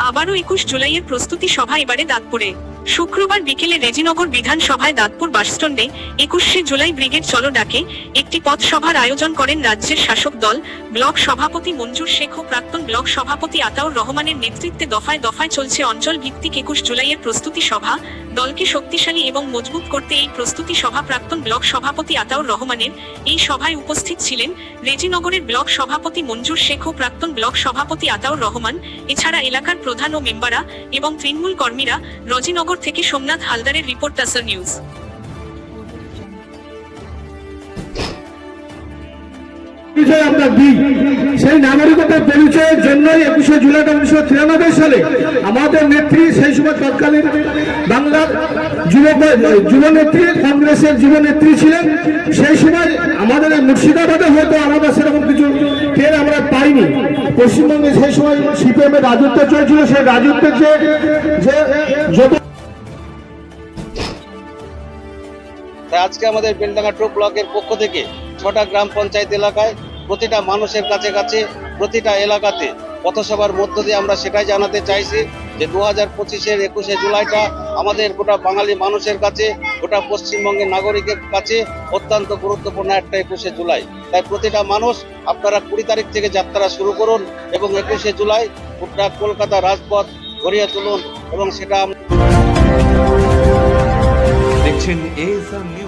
আবারও একুশ জুলাইয়ের প্রস্তুতি সভা এবারে দাঁতপুরে শুক্রবার বিকেলে রেজিনগর বিধানসভায় দাঁতপুর বাসস্ট্যান্ডে একুশে জুলাই ব্রিগেড চলো ডাকে একটি পথ সভার আয়োজন করেন রাজ্যের শাসক দল ব্লক সভাপতি মঞ্জুর শেখ ও প্রাক্তন ব্লক সভাপতি আতাউর রহমানের নেতৃত্বে দফায় দফায় চলছে অঞ্চল ভিত্তিক একুশ জুলাইয়ের প্রস্তুতি সভা। দলকে শক্তিশালী এবং মজবুত করতে এই প্রস্তুতি সভা প্রাক্তন ব্লক সভাপতি আতাউর রহমানের এই সভায় উপস্থিত ছিলেন রেজিনগরের ব্লক সভাপতি মঞ্জুর শেখ ও প্রাক্তন ব্লক সভাপতি আতাউর রহমান। এছাড়া এলাকার প্রধান ও মেম্বাররা এবং তৃণমূল কর্মীরা রজিনগর থেকে সোমনাথ হালদারের রিপোর্ট টাসার নিউজ। পরিচয় আমরা দিই সেই নাগরিকতার পরিচয়ের জন্যই একুশে জুলাই উনিশশো তিরানব্বই সালে আমাদের নেত্রী, সেই সময় তৎকালীন বাংলার যুব যুব নেত্রী, কংগ্রেসের যুব নেত্রী ছিলেন। সেই সময় আমাদের মুর্শিদাবাদে হয়তো আমাদের সেরকম কিছু ট্রেন আমরা পাইনি। পশ্চিমবঙ্গে সেই সময় সিপিএম এর রাজত্ব চলছিল, সেই রাজত্বের যে যত তাই আজকে আমাদের বেলডাঙ্গা টু ব্লকের পক্ষ থেকে ছটা গ্রাম পঞ্চায়েত এলাকায় প্রতিটা মানুষের কাছে কাছে প্রতিটা এলাকাতে পথসভার মধ্য দিয়ে আমরা সেটাই জানাতে চাইছি যে দু হাজার পঁচিশের একুশে জুলাইটা আমাদের গোটা বাঙালি মানুষের কাছে, গোটা পশ্চিমবঙ্গের নাগরিকের কাছে অত্যন্ত গুরুত্বপূর্ণ একটা একুশে জুলাই। তাই প্রতিটা মানুষ আপনারা কুড়ি তারিখ থেকে যাত্রা শুরু করুন এবং একুশে জুলাই গোটা কলকাতা রাজপথ গড়িয়ে তুলুন এবং সেটা আমরা দেখছেন এস নিউজ